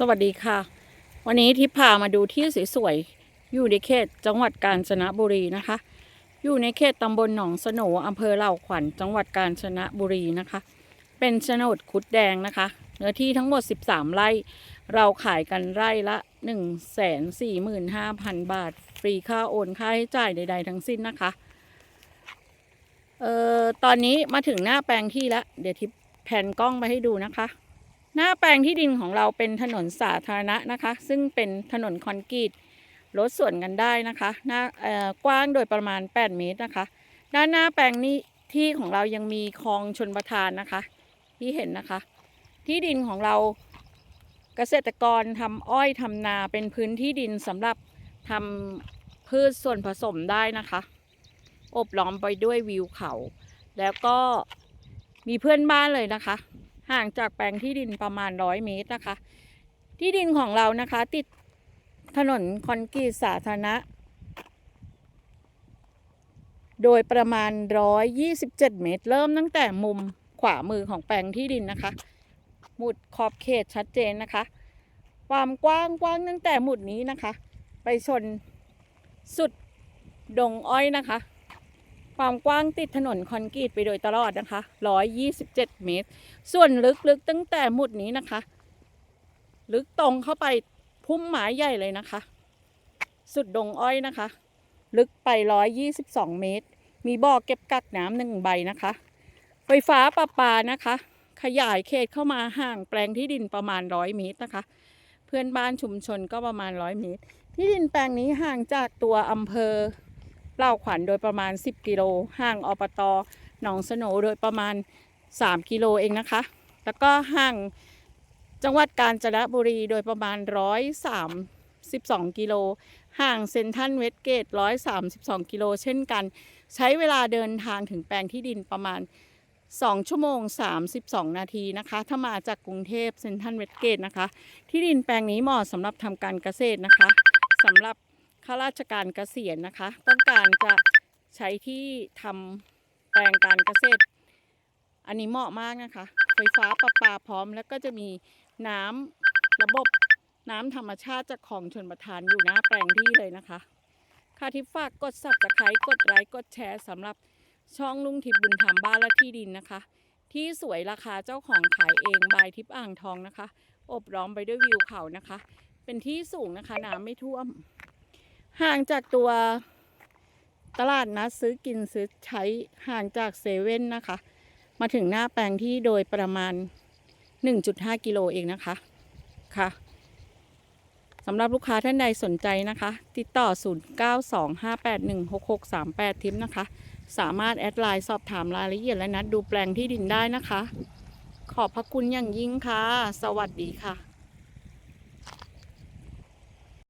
สวัสดีค่ะ วันนี้ทิพพามาดูที่สวยๆอยู่ในเขตจังหวัดกาญจนบุรีนะคะ อยู่ในเขตตำบลหนองสโหนอำเภอเหล่าขวัญจังหวัดกาญจนบุรีนะคะ เป็นโฉนดคุดแดงนะคะ เนื้อที่ทั้งหมด 13 ไร่ เราขายกันไร่ละ 1 4 5 0 0 0 บาท ฟรีค่าโอนค่าใช้จ่ายใด ๆ ทั้งสิ้นนะคะเอ่อตอนนี้มาถึงหน้าแปลงที่แล้วเดี๋ยวทิพแผ่นกล้องไปให้ดูนะคะ หน้าแปลงที่ดินของเราเป็นถนนสาธารณะนะคะ ซึ่งเป็นถนนคอนกรีตรถส่วนกันได้นะคะหน้ากว้างโดยประมาณ 8 เมตรนะคะ ด้านหน้าแปลงนี้ที่ของเรายังมีคลองชนประทานนะคะ ที่เห็นนะคะ ที่ดินของเราเกษตรกรทำอ้อยทำนาเป็นพื้นที่ดินสำหรับทำพืชส่วนผสมได้นะคะ อบล้อมไปด้วยวิวเขา แล้วก็มีเพื่อนบ้านเลยนะคะ ห่างจากแปลงที่ดินประมาณร้อยเมตรนะคะ ที่ดินของเรานะคะ ติดถนนคอนกรีตสาธารณะ โดยประมาณ 127 เมตร เริ่มตั้งแต่มุมขวามือของแปลงที่ดินนะคะ หมุดขอบเขตชัดเจนนะคะ ความกว้างกว้างตั้งแต่หมุดนี้นะคะ ไปชนสุดดงอ้อยนะคะ ความกว้างติดถนนคอนกรีตไปโดยตลอดนะคะ 127 เมตร ส่วนลึกๆตั้งแต่หมุดนี้นะคะ ลึกตรงเข้าไปพุ่มไม้ใหญ่เลยนะคะ สุดดงอ้อยนะคะ ลึกไป 122 เมตร มีบ่อเก็บกักน้ำหนึ่งใบนะคะ ไฟฟ้าประปานะคะ ขยายเขตเข้ามาห่างแปลงที่ดินประมาณ 100 เมตรนะคะ เพื่อนบ้านชุมชนก็ประมาณ 100 เมตร ที่ดินแปลงนี้ห่างจากตัวอำเภอ เล่าขวัญโดยประมาณ 10 กิโลห่างอบตหนองสนโดยประมาณ 3 กิโลเองนะคะ แล้วก็ห่างจังหวัดกาญจนบุรีโดยประมาณ 132 กิโล ห่างเซนทันเวสเกต 132 กิโล เช่นกัน ใช้เวลาเดินทางถึงแปลงที่ดินประมาณ 2 ชั่วโมง 32 นาทีนะคะ ถ้ามาจากกรุงเทพเซนทันเวสเกตนะคะ ที่ดินแปลงนี้เหมาะสำหรับทำการเกษตรนะคะสำหรับ ข้าราชการเกษียณนะคะ ต้องการจะใช้ที่ทำแปลงการเกษตร อันนี้เหมาะมากนะคะ ไฟฟ้าประปาพร้อม แล้วก็จะมีน้ำระบบน้ำธรรมชาติจากของชนประทานอยู่หน้าแปลงที่เลยนะคะค่ะที่ฝากกดสับตะไคร้กดไลค์กดแชร์สำหรับช่องลุงทิพย์บุญธรรมบ้านและที่ดินนะคะ ที่สวยราคาเจ้าของขายเองบายทิพย์อ่างทองนะคะ อบล้อมไปด้วยวิวเขานะคะ เป็นที่สูงนะคะน้ำไม่ท่วม ห่างจากตัวตลาดนัดซื้อกินซื้อใช้ห่างจากเซเว่นนะคะ มาถึงหน้าแปลงที่โดยประมาณ 1.5 กิโลเองนะคะค่ะสำหรับลูกค้าท่านใดสนใจนะคะ ติดต่อ 0925816638 ทิปนะคะ สามารถแอดไลน์สอบถามรายละเอียดและนัดดูแปลงที่ดินได้นะคะ ขอบพระคุณอย่างยิ่งค่ะ สวัสดีค่ะ